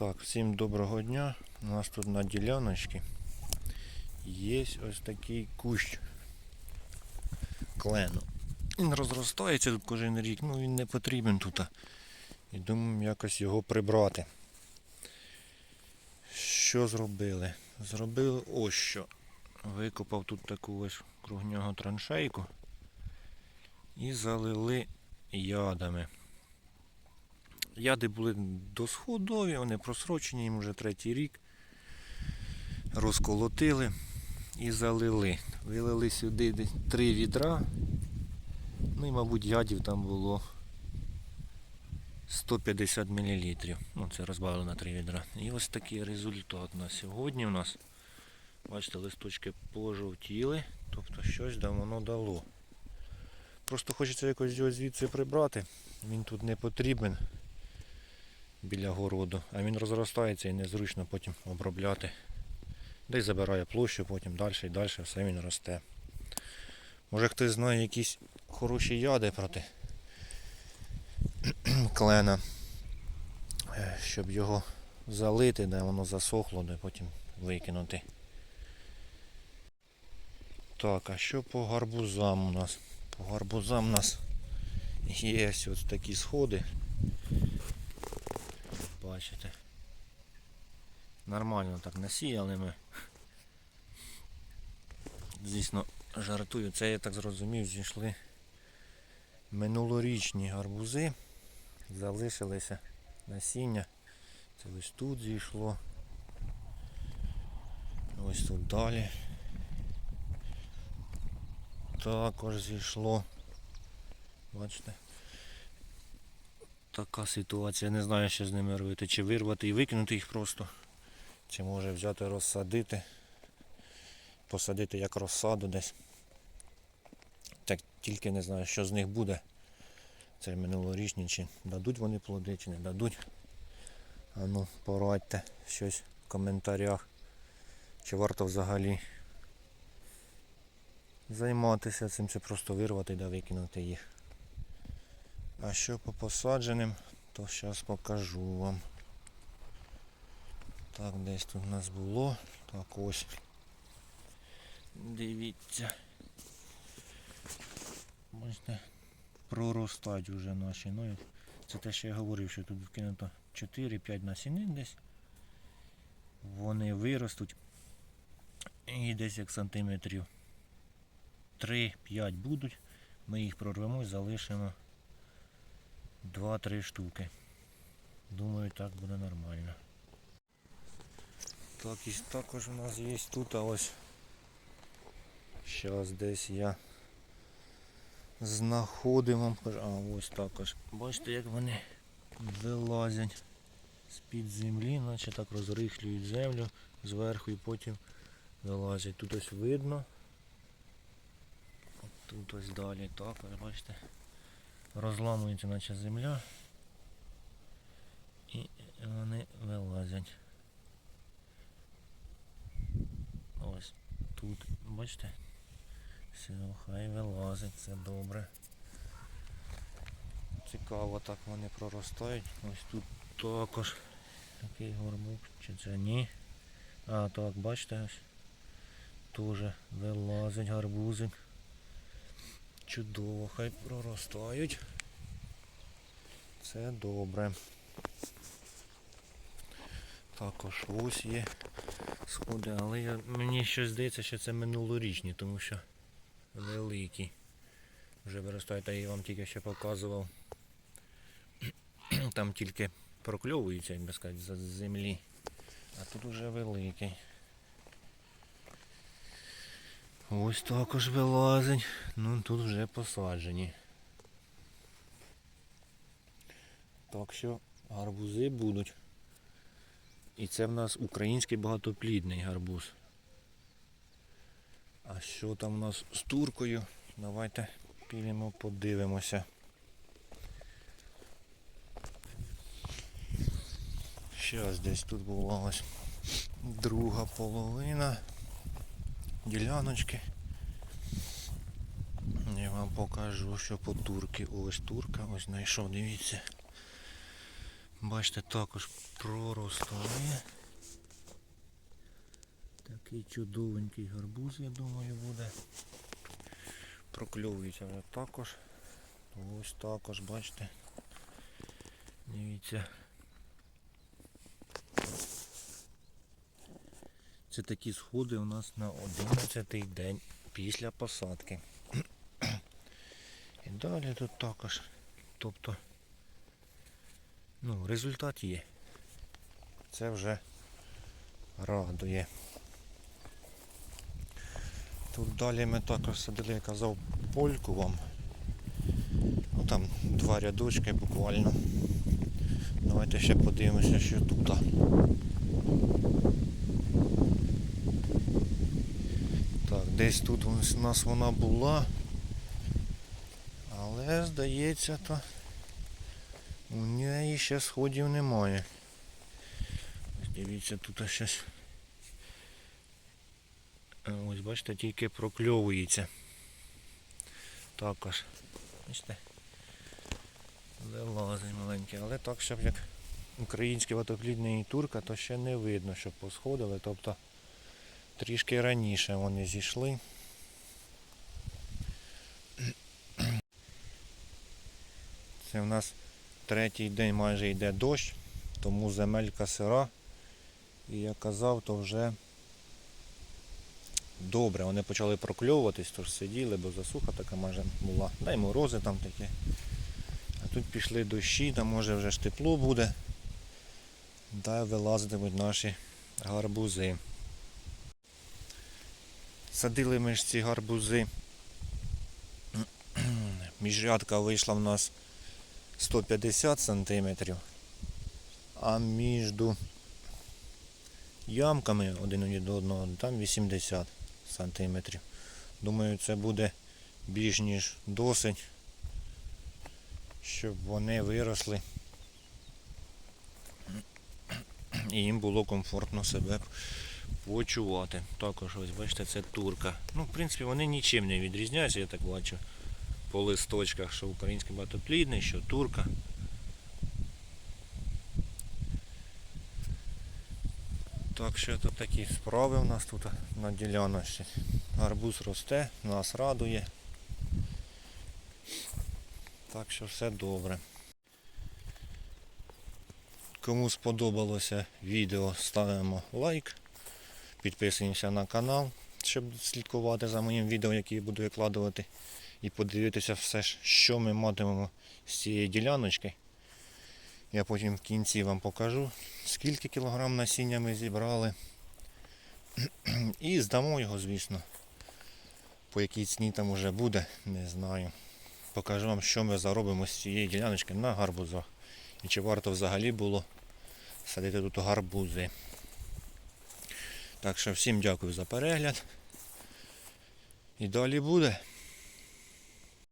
Так, всім доброго дня. У нас тут на діляночці є ось такий кущ клену. Він розростається тут кожен рік, ну він не потрібен тут. І думаю якось його прибрати. Що зробили? Зробили ось що. Викопав тут таку ось круг нього траншейку і залили ядами. Яди були досходові, вони просрочені, їм вже третій рік. Розколотили і залили. Вилили сюди три відра. Ну і, мабуть, ядів там було 150 мл. Ну, це розбавили на три відра. І ось такий результат на сьогодні у нас. Бачите, листочки пожовтіли, тобто щось да воно дало. Просто хочеться якось його звідси прибрати. Він тут не потрібен біля городу, а він розростається і незручно потім обробляти. Десь забирає площу, потім далі і далі все він росте. Може хтось знає якісь хороші яди проти клена, е, щоб його залити, де воно засохло, де потім викинути. Так, а що по гарбузам у нас? По гарбузам у нас є ось такі сходи. Бачите. Нормально так насіяли ми. Звісно, жартую. Це я так зрозумів, зійшли минулорічні гарбузи. Залишилися насіння. Це ось тут зійшло. Ось тут далі. Також зійшло. Бачите? Така ситуація. Не знаю, що з ними робити. Чи вирвати і викинути їх просто. Чи може взяти розсадити. Посадити як розсаду десь. Так тільки не знаю, що з них буде. Це минулорічні, чи дадуть вони плоди, чи не дадуть. А ну, порадьте щось в коментарях. Чи варто взагалі займатися цим, чи просто вирвати да викинути їх. А що по посадженим, то зараз покажу вам. Так, десь тут у нас було. Так ось. Дивіться. Бачите, проростають вже наші. Ну, це те, що я говорив, що тут вкинуто 4-5 насінин десь. Вони виростуть. І десь як сантиметрів 3-5 будуть. Ми їх прорвемо і залишимо 2-3 штуки. Думаю, так буде нормально. Так, і також у нас є тут, а ось зараз десь я знаходив вам, а ось також. Бачите, як вони вилазять з-під землі, наче так розрихлюють землю зверху і потім вилазять. Тут ось видно. Тут ось далі також, бачите, розламується наче земля і вони вилазять. Ось тут, бачите? Все, хай вилазить, це добре. Цікаво так вони проростають. Ось тут також такий горбук, чи це ні. А, так, бачите ось. Теж вилазить гарбузик. Чудово, хай проростають. Це добре. Також ось є сходи, але я, мені щось здається, що це минулорічні, тому що великі. Вже виростають, а я вам тільки що показував. Там тільки прокльовуються, як би сказати, з землі. А тут вже великий. Ось також вилазить. Ну тут вже посаджені. Так що гарбузи будуть. І це в нас український багатоплідний гарбуз. А що там у нас з туркою? Давайте підемо подивимося. Зараз десь тут була ось друга половина діляночки. Я вам покажу, що по турки. Ось турка, ось знайшов, дивіться. Бачите, також проростає. Такий чудовенький гарбуз, я думаю, буде. Прокльовується вже також. Ось також, бачите. Дивіться. Це такі сходи у нас на 11 день після посадки. І далі тут також. Тобто, ну, результат є. Це вже радує. Тут далі ми також садили, я казав, польку вам. Ну там два рядочки буквально. Давайте ще подивимося, що тут. Так, десь тут у нас вона була. Але здається, то у неї ще сходів немає. Дивіться, тут щось. Ось бачите, тільки прокльовується. Також. Бачите? Вилазить маленький, але так, щоб як український ватоплідний турка, то ще не видно, щоб посходили. Тобто трішки раніше вони зійшли. Це в нас третій день майже йде дощ, тому земелька сира. І я казав, то вже добре. Вони почали прокльовуватись, тож сиділи, бо засуха така майже була. Да й морози там такі. А тут пішли дощі, там може вже ж тепло буде. Да вилазитимуть наші гарбузи. Садили ми ж ці гарбузи. Міжрядка вийшла в нас 150 сантиметрів, а між ямками один від одного там 80 сантиметрів. Думаю, це буде більш ніж досить, щоб вони виросли і їм було комфортно себе почувати. Також ось бачите, це турка. Ну, в принципі, вони нічим не відрізняються, я так бачу по листочках, що український батоплідний, що турка. Так що тут такі справи у нас тут на діляночці. Гарбуз росте, нас радує. Так що все добре. Кому сподобалося відео, ставимо лайк, підписуємося на канал, щоб слідкувати за моїм відео, які я буду викладувати і подивитися все, що ми матимемо з цієї діляночки. Я потім в кінці вам покажу, скільки кілограм насіння ми зібрали. І здамо його, звісно. По якій ціні там уже буде, не знаю. Покажу вам, що ми заробимо з цієї діляночки на гарбузах. І чи варто взагалі було садити тут гарбузи. Так що всім дякую за перегляд. І далі буде.